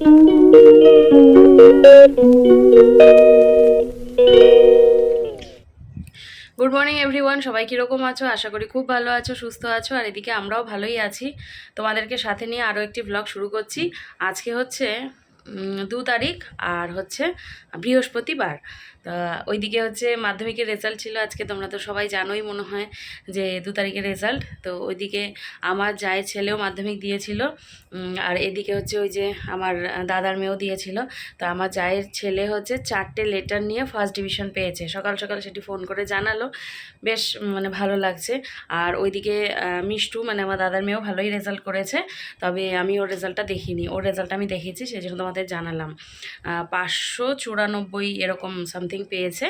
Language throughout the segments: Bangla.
গুড মর্নিং এভরিওয়ান সবাই কীরকম আছো? আশা করি খুব ভালো আছো, সুস্থ আছো, আর এদিকে আমরাও ভালোই আছি। তোমাদেরকে সাথে নিয়ে আরও একটি ব্লগ শুরু করছি। আজকে হচ্ছে দু তারিখ, আর হচ্ছে বৃহস্পতিবার। তা ওইদিকে হচ্ছে মাধ্যমিকের রেজাল্ট ছিল, আজকে তোমরা তো সবাই জানোই মনে হয় যে দু তারিখের রেজাল্ট তো ওইদিকে আমার জায়ের ছেলেও মাধ্যমিক দিয়েছিল আর এদিকে হচ্ছে ওই যে আমার দাদার মেয়েও দিয়েছিল। তো আমার জায়ের ছেলে হচ্ছে চারটে লেটার নিয়ে ফার্স্ট ডিভিশন পেয়েছে। সকাল সকাল সেটি ফোন করে জানালো, বেশ মানে ভালো লাগছে। আর ওইদিকে মিষ্টু মানে আমার দাদার মেয়েও ভালোই রেজাল্ট করেছে, তবে আমি ওর রেজাল্টটা দেখিনি। ওর রেজাল্ট আমি দেখেছি সেই জন্য তোমাদের জানালাম। পাঁচশো চুরানব্বই এরকম সামথিং পেয়েছে,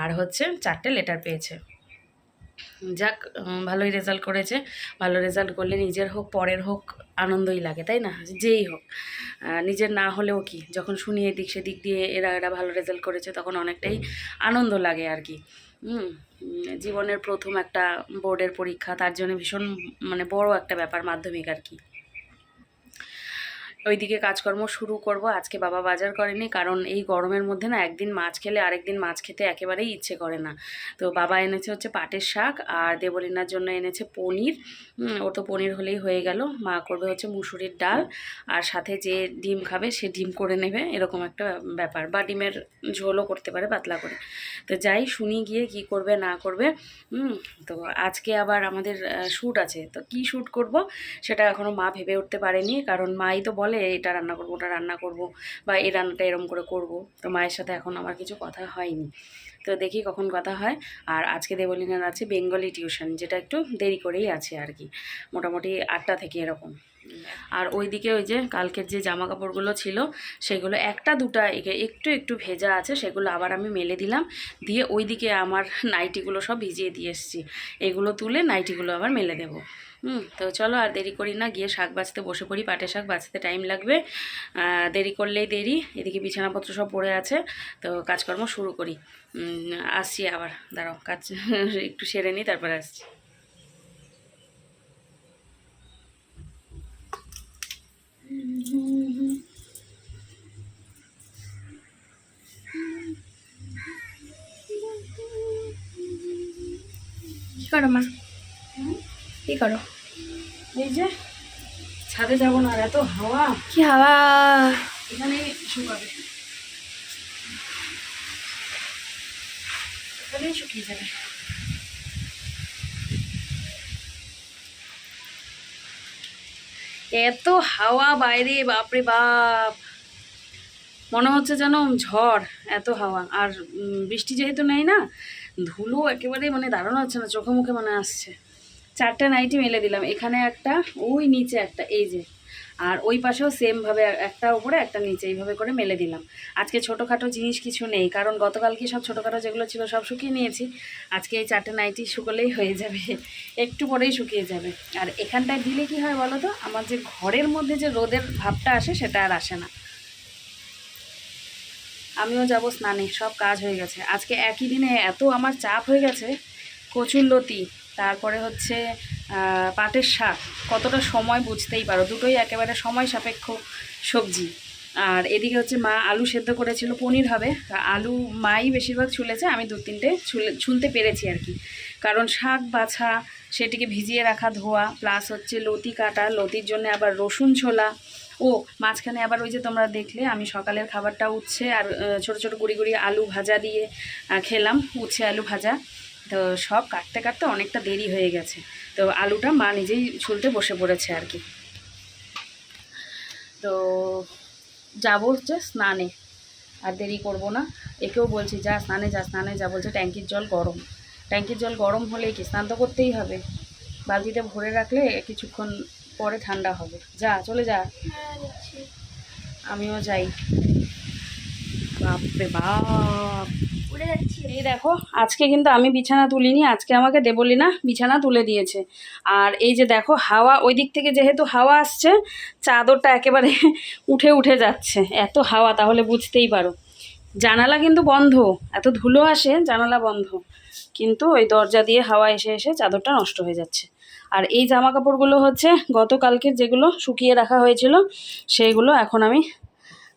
আর হচ্ছে চারটে লেটার পেয়েছে। যাক ভালোই রেজাল্ট করেছে। ভালো রেজাল্ট করলে নিজের হোক, পরের হোক, আনন্দই লাগে, তাই না? যেই হোক। নিজের না হলেও কি, যখন শুনি এদিক সেদিক দিয়ে এরা এরা ভালো রেজাল্ট করেছে, তখন অনেকটাই আনন্দ লাগে আর কি। জীবনের প্রথম একটা বোর্ডের পরীক্ষা, তার জন্য ভীষণ মানে বড় একটা ব্যাপার মাধ্যমিক আর কি। ওইদিকে কাজকর্ম শুরু করব। আজকে বাবা বাজার করেনি, কারণ এই গরমের মধ্যে না একদিন মাছ খেলে আরেকদিন মাছ খেতে একেবারেই ইচ্ছে করে না। তো বাবা এনেছে হচ্ছে পাটের শাক আর দেবলিনার জন্য এনেছে পনির। ও তো পনির হলেই হয়ে গেল। মা করবে হচ্ছে মুসুরির ডাল আর সাথে যে ডিম খাবে সে ডিম করে নেবে, এরকম একটা ব্যাপার বা ডিমের ঝোলও করতে পারে পাতলা করে। তো যাই, শুনি গিয়ে কি করবে, না করবে। তো আজকে আবার আমাদের শ্যুট আছে। তো কি শ্যুট করব সেটা এখনও মা ভেবে উঠতে পারেনি, কারণ মাই তো বলে এটা রান্না করব, ওটা রান্না করব বা, এই রান্নাটা এরম করে করব তো মায়ের সাথে এখন আমার কিছু কথা হয়নি। তো দেখি কখন কথা হয়। আর আজকে দেবলিনার আছে বেঙ্গলি টিউশন, যেটা একটু দেরি করেই আছে আর কি। মোটামুটি আটটা থেকে এরকম। আর ওইদিকে ওই যে কালকের যে জামা কাপড়গুলো ছিল, সেগুলো একটা দুটা একে- একটু একটু ভেজা আছে, সেগুলো আবার আমি মেলে দিলাম। দিয়ে ওইদিকে আমার নাইটিগুলো সব ভিজিয়ে দিয়ে এসেছি। এগুলো তুলে নাইটিগুলো আবার মেলে দেবো। হুম, তো চলো আর দেরি করি না, গিয়ে শাক বাছতে বসে পড়ি, পাটে শাক বাঁচতে টাইম লাগবে। দেরি করলেই দেরি, এদিকে বিছানাপত্র সব পড়ে আছে, তো কাজকর্ম শুরু করি। আসছি আবার, দাঁড়াও, কাজ একটু সেরে নিই, তারপরে আসছি। কি করো মা? কি করো? এই যে ছাদে যাব না আর এত হাওয়া। কি হাওয়া? এখানেই শুকাবে। এখানেই শুকিয়ে যাবে। এত হাওয়া বাইরে বাপরে বাপ। মনে হচ্ছে যেন ঝড় এত হাওয়া। আর বৃষ্টি যেহেতু নেই না ধুলো একেবারে মানে দাঁড়ানো হচ্ছে না চোখে মুখে মনে আসছে। চারটে নাইটি মেলে দিলাম। এখানে একটা, ওই নিচে একটা, এই যে। আর ওই পাশেও সেমভাবে একটা উপরে, একটা নিচে, এইভাবে করে মেলে দিলাম। আজকে ছোটোখাটো জিনিস কিছু নেই, কারণ গতকালকে সব ছোটোখাটো যেগুলো ছিল সব শুকিয়ে নিয়েছি। আজকে এই চারটে নাইটি শুকলেই হয়ে যাবে, একটু পরেই শুকিয়ে যাবে। আর এখানটায় দিলে কি হয় বলো তো, আমার যে ঘরের মধ্যে যে রোদের ভাবটা আসে, সেটা আর আসে না। আমিও যাব স্নানে, সব কাজ হয়ে গেছে। আজকে একই দিনে এত আমার চাপ হয়ে গেছে কচুর লতি। তারপরে হচ্ছে পাটের শাক, কতটা সময় বুঝতেই পারো? দুটোই একেবারে সময় সাপেক্ষ সবজি। আর এদিকে হচ্ছে মা আলু সেদ্ধ করেছিল পনির হবে। আলু মাই বেশিরভাগ ছুলেছে, আমি দু তিনটে ছুলে ছুলতে পেরেছি আর কি। কারণ শাক বাছা, সেটিকে ভিজিয়ে রাখা ধোয়া, প্লাস হচ্ছে লতি কাটা, লতির জন্য আবার রসুন ছোলা। ও, মাঝখানে আবার ওই যে তোমরা দেখলে, আমি সকালের খাবারটা উচ্ছে আর ছোট ছোট গুঁড়ি গুঁড়ি আলু ভাজা দিয়ে খেলাম, উচ্ছে আলু ভাজা। তো সব কাটতে কাটতে অনেকটা দেরি হয়ে গেছে। তো আলুটা মা নিজেই ছুলতে বসে পড়েছে আর কি। তো যাব হচ্ছে স্নানে। আর দেরি করব না। একেও বলছি, যা স্নানে যা স্নানে যা। বলছে, ট্যাঙ্কির জল গরম। ট্যাঙ্কির জল গরম হলেই কি স্নান তো করতেই হবে। বালতিতে ভরে রাখলে কিছুক্ষণ পরে ঠান্ডা হবে। যা, চলে যা। আমিও যাই। বাপরে বাপ! এই দেখো, আজকে কিন্তু আমি বিছানা তুলিনি, আজকে আমাকে দেবলিনা বিছানা তুলে দিয়েছে। আর এই যে দেখো, হাওয়া, ওই দিক থেকে যেহেতু হাওয়া আসছে, চাদরটা একেবারে উঠে উঠে যাচ্ছে। এত হাওয়া, তাহলে বুঝতেই পারো। জানালা কিন্তু বন্ধ, এত ধুলো আসে, জানালা বন্ধ। কিন্তু ওই দরজা দিয়ে হাওয়া এসে এসে চাদরটা নষ্ট হয়ে যাচ্ছে। আর এই জামা কাপড়গুলো হচ্ছে গতকালকের যেগুলো শুকিয়ে রাখা হয়েছিল, সেইগুলো এখন আমি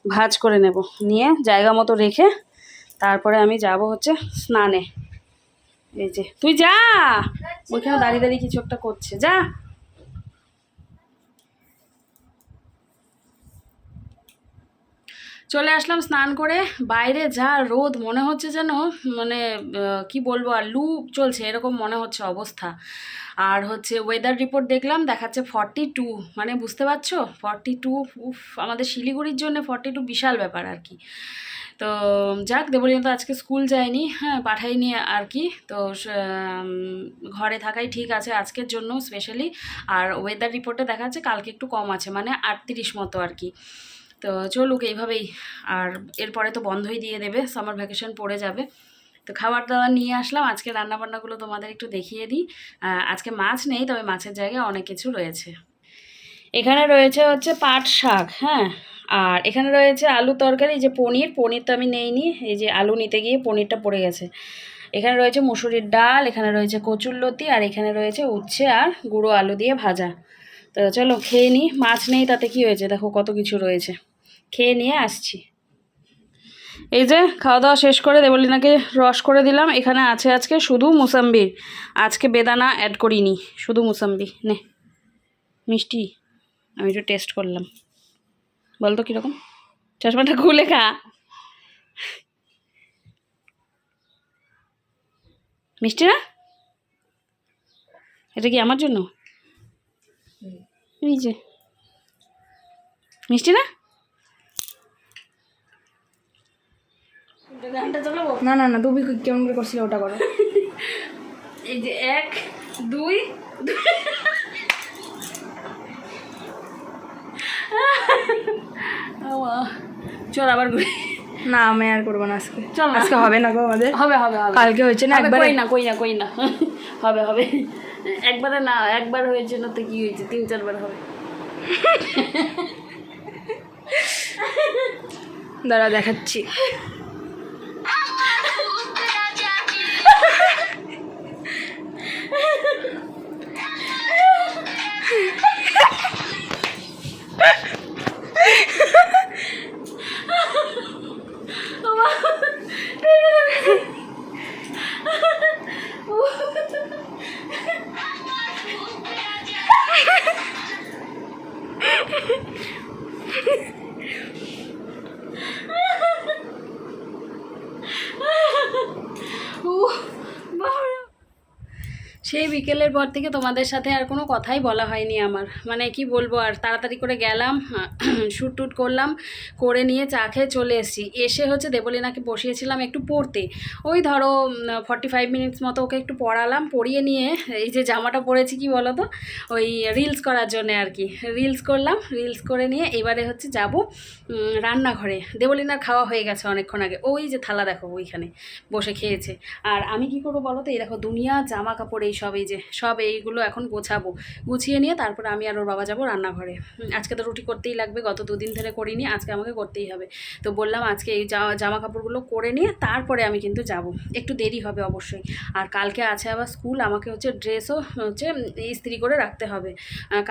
ভাজ করে নেব। নিয়ে জায়গা মতো রেখে তারপরে আমি যাব হচ্ছে স্নানে। এই যে, তুই যা! ওইখানে দাঁড়িয়ে দাঁড়িয়ে কিছু একটা করছে, যা! চলে আসলাম স্নান করে, বাইরে যা রোদ, মনে হচ্ছে যেন মানে কি বলব, আর লু চলছে, এরকম মনে হচ্ছে অবস্থা। আর হচ্ছে ওয়েদার রিপোর্ট দেখলাম, দেখাচ্ছে ফর্টি টু মানে বুঝতে পারছ? ফর্টি টু উফ, আমাদের শিলিগুড়ির জন্য ফর্টি টু বিশাল ব্যাপার আর কি। তো যাক দেবলিনা তো আজকে স্কুল যায়নি হ্যাঁ পাঠাইনি আর কি। তো ঘরে থাকাই ঠিক আছে আজকের জন্য স্পেশালি আর ওয়েদার রিপোর্টে দেখা যাচ্ছে কালকে একটু কম আছে মানে আটত্রিশ মতো আর কি। তো চলুক এইভাবেই, আর এরপরে তো বন্ধই দিয়ে দেবে সামার ভ্যাকেশন পড়ে যাবে। তো খাবার দাবার নিয়ে আসলাম, আজকে রান্নাবান্নাগুলো তোমাদের একটু দেখিয়ে দিই। আজকে মাছ নেই, তবে মাছের জায়গায় অনেক কিছু রয়েছে। এখানে রয়েছে হচ্ছে পাট শাক হ্যাঁ। আর এখানে রয়েছে আলু তরকারি যে পনির পনির তো আমি নেইনি, এই যে আলু নিতে গিয়ে পনিরটা পড়ে গেছে। এখানে রয়েছে মুসুরির ডাল, এখানে রয়েছে কচুরলতি আর এখানে রয়েছে উচ্ছে আর গুঁড়ো আলু দিয়ে ভাজা। তো চলো খেয়ে নিই মাছ নেই তাতে কি হয়েছে? দেখো কত কিছু রয়েছে। খেয়ে নিয়ে আসছি। এই যে খাওয়া দাওয়া শেষ করে দেবলিনাকে রস করে দিলাম। এখানে আছে আজকে শুধু মুসাম্বির। আজকে বেদানা অ্যাড করিনি, শুধু মুসাম্বি নে, মিষ্টি, আমি একটু টেস্ট করলাম। বল তো কীরকম? চশমাটা খুলে খা। মিষ্টি না? এটা কি আমার জন্য? এই যে। মিষ্টি না? না না না তুমি কেমন করে করছিলে ওটা করো। এই যে এক দুই আওয়া। চল আবার না আমি আর করব না আজকে। চল না। আজকে হবে না গো আমাদের। হবে হবে হবে। কালকে হয়েছে না একবারে? কই না কই না কই না। হবে হবে। একবারে না একবার হয়েছে না তো কি হয়েছে? তিন চারবার হবে। দাঁড়া দেখাচ্ছি। সেই বিকেলের পর থেকে তোমাদের সাথে আর কোনো কথাই বলা হয়নি আমার। মানে কি বলব, আর তাড়াতাড়ি করে গেলাম শ্যুট টুট করলাম, করে নিয়ে চা খেয়ে চলে এসেছি। এসে হচ্ছে দেবলীনাকে বসিয়েছিলাম একটু পড়তে। ওই ধরো ফর্টি ফাইভ মিনিটস মতো ওকে একটু পড়ালাম, পড়িয়ে নিয়ে এই যে জামাটা পরেছি কি বলো তো ওই রিলস করার জন্যে আর কি। রিলস করলাম রিলস করে নিয়ে এবারে হচ্ছে যাব রান্নাঘরে। দেবলীনার খাওয়া হয়ে গেছে অনেকক্ষণ আগে। ওই যে থালা দেখো ওইখানে বসে খেয়েছে। আর আমি কি করব বলো তো এই দেখো দুনিয়া জামা কাপড় এই সব, এই যে সব এইগুলো এখন গোছাবো। গুছিয়ে নিয়ে তারপরে আমি আর ওর বাবা যাব রান্নাঘরে। আজকে তো রুটি করতেই লাগবে, গত দুদিন ধরে করিনি, আজকে আমাকে করতেই হবে। তো বললাম আজকে এই জামা কাপড়গুলো করে নিয়ে তারপরে আমি কিন্তু যাব। একটু দেরি হবে অবশ্যই। আর কালকে আছে আবার স্কুল, আমাকে হচ্ছে ড্রেসও হচ্ছে ইস্ত্রি করে রাখতে হবে।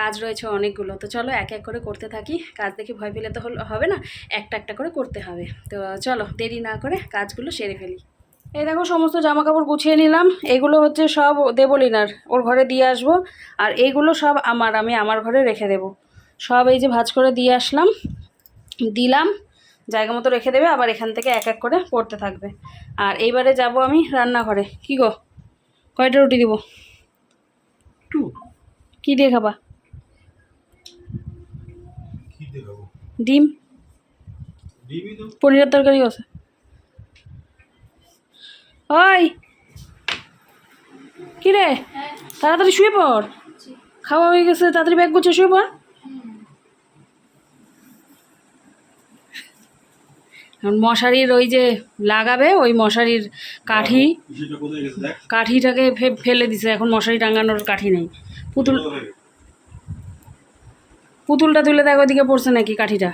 কাজ রয়েছে অনেকগুলো। তো চলো এক এক করে করতে থাকি। কাজ দেখে ভয় পেলে তো হবে না? একটা একটা করে করতে হবে। তো চলো দেরি না করে কাজগুলো সেরে ফেলি। এই দেখো সমস্ত জামা কাপড় গুছিয়ে নিলাম। এগুলো হচ্ছে সব দেবলিনার। ওর ঘরে দিয়ে আসব। আর এইগুলো সব আমার আমি আমার ঘরে রেখে দেব। সব এই যে ভাজ করে দিয়ে আসলাম। দিলাম। জায়গা মতো রেখে দেবে। আবার এখান থেকে এক এক করে পড়তে থাকবে। আর এইবারে যাব আমি রান্নাঘরে। কি গো? কয়টা রুটি দিব? কি দিয়ে খাবা? ডিম? পনিরের তরকারি আছে। ওই। কি রে তাড়াতাড়ি শুয়ে পড়। খাওয়া হয়ে গেছে, তাড়াতাড়ি ব্যাগ গুছিয়ে শুয়ে পড়। মশারির ওই যে লাগাবে, ওই মশারির কাঠি। কাঠিটাকে ফেলে দিছে, এখন মশারি টাঙানোর কাঠি নেই। পুতুল পুতুলটা তুলে দেখ, ওইদিকে পড়ছে নাকি কাঠিটা?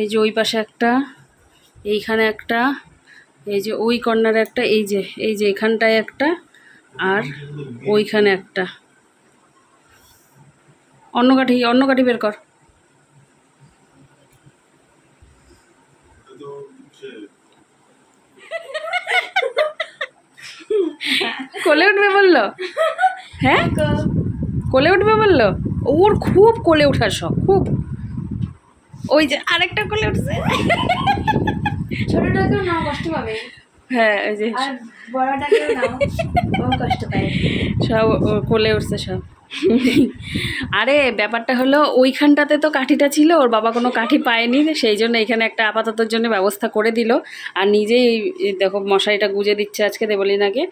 এই যে ওই পাশে একটা, এইখানে একটা, এই যে ওই কর্নারে একটা, এই যে এই যে এখানটায় একটা আর ওইখানে একটা। অন্য কাঠি অন্য কাঠি বের কর। কোলে উঠবে বলল? হ্যাঁ? কোলে উঠবে বলল? ওর খুব কোলে ওঠার শখ, খুব। ওই যে আরেকটা কোলে উঠছে। ছোটটাকেও নাও কষ্ট পাবে। হ্যাঁ ওই যে। বড়টাকেও নাও কষ্ট পায়। সব কোলে উঠছে সব। আরে ব্যাপারটা হলো ওইখানটাতে তো কাঠিটা ছিল ওর বাবা কোনো কাঠি পায়নি সেই জন্য এখানে একটা আপাততর জন্য ব্যবস্থা করে দিল। আর নিজেই দেখো মশারিটা গুজে দিচ্ছে আজকে দেবলিনাকে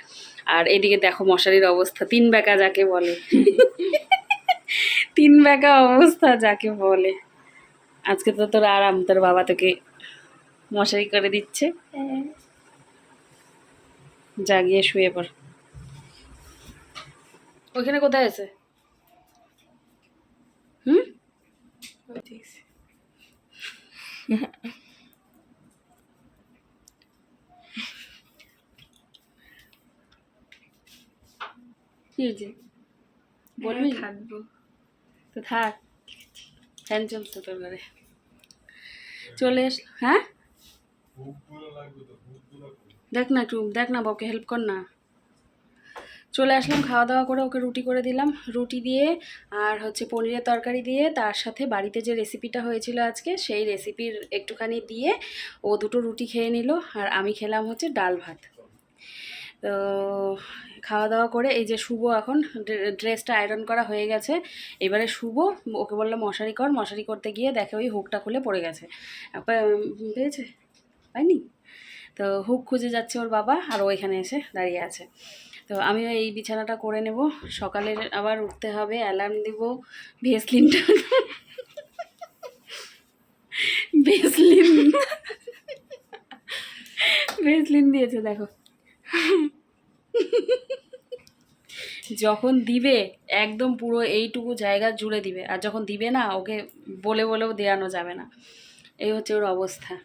আর এদিকে দেখো মশারির অবস্থা তিন বেকা যাকে বলে। তিন বেকা অবস্থা যাকে বলে। আজকে তো তোর আরাম তোর বাবা তোকে মশারি করে দিচ্ছে। জাগিয়ে শুয়ে পড়। ওইখানে কোথায় আছে? হুম? কি হয়েছে? বলবি? থাকব। তো থাক। ফ্যান চলছে তোর ঘরে। চলে এস হ্যাঁ? দেখ না একটু, দেখ না বাবুকে হেল্প কর না। চলে আসলাম, খাওয়া দাওয়া করে ওকে রুটি করে দিলাম। রুটি দিয়ে আর হচ্ছে পনিরের তরকারি দিয়ে তার সাথে বাড়িতে যে রেসিপিটা হয়েছিল আজকে, সেই রেসিপির একটুখানি দিয়ে ও দুটো রুটি খেয়ে নিল। আর আমি খেলাম হচ্ছে ডাল ভাত। তো খাওয়া দাওয়া করে এই যে শুভ এখন ড্রেসটা আয়রন করা হয়ে গেছে। এবারে শুভ, ওকে বললাম মশারি কর। মশারি করতে গিয়ে দেখে ওই হুকটা খুলে পড়ে গেছে। পেয়েছে? পাইনি? তো হুক খুঁজে যাচ্ছে ওর বাবা আর ওইখানে এসে দাঁড়িয়ে আছে। তো আমিও এই বিছানাটা করে নেব। সকালে আবার উঠতে হবে, অ্যালার্ম দিব, ভেসলিনটা ভেসলিন ভেসলিন দিয়েছে, দেখো। যখন দিবে, একদম পুরো এইটুকু জায়গা জুড়ে দিবে। আর যখন দিবে না, ওকে বলে বলেও দেওয়ানো যাবে না। এই হচ্ছে ওর অবস্থা।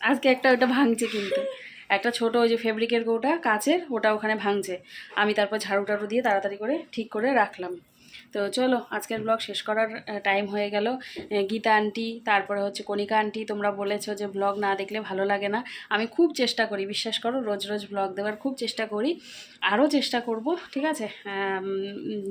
আজকে একটা ওটা ভাঙছে কিন্তু। একটা ছোট ওই যে ফেব্রিকের কৌটা কাচের, ওটা ওখানে ভাঙছে। আমি তারপর ঝাড়ু টাড়ু দিয়ে তাড়াতাড়ি করে ঠিক করে রাখলাম। তো চলো, আজকের ব্লগ শেষ করার টাইম হয়ে গেল। গীতা আন্টি তারপরে হচ্ছে কণিকা আন্টি তোমরা বলেছ যে ব্লগ না দেখলে ভালো লাগে না। আমি খুব চেষ্টা করি, বিশ্বাস করো, রোজ রোজ ব্লগ দেওয়ার খুব চেষ্টা করি। আরও চেষ্টা করব, ঠিক আছে?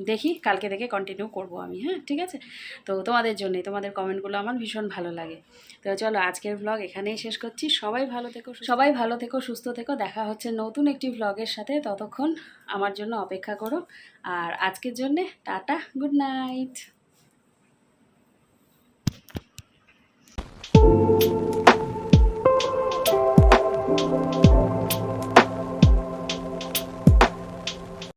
দেখি, কালকে থেকে কন্টিনিউ করব আমি হ্যাঁ? ঠিক আছে? তো তোমাদের জন্যই তোমাদের কমেন্টগুলো আমার ভীষণ ভালো লাগে। তো চলো, আজকের ব্লগ এখানেই শেষ করছি। সবাই ভালো থেকো সবাই ভালো থেকো, সুস্থ থেকো। দেখা হচ্ছে নতুন একটি ব্লগের সাথে। ততক্ষণ আমার জন্য অপেক্ষা করো। আর আজকের জন্যে টাটা গুড নাইট।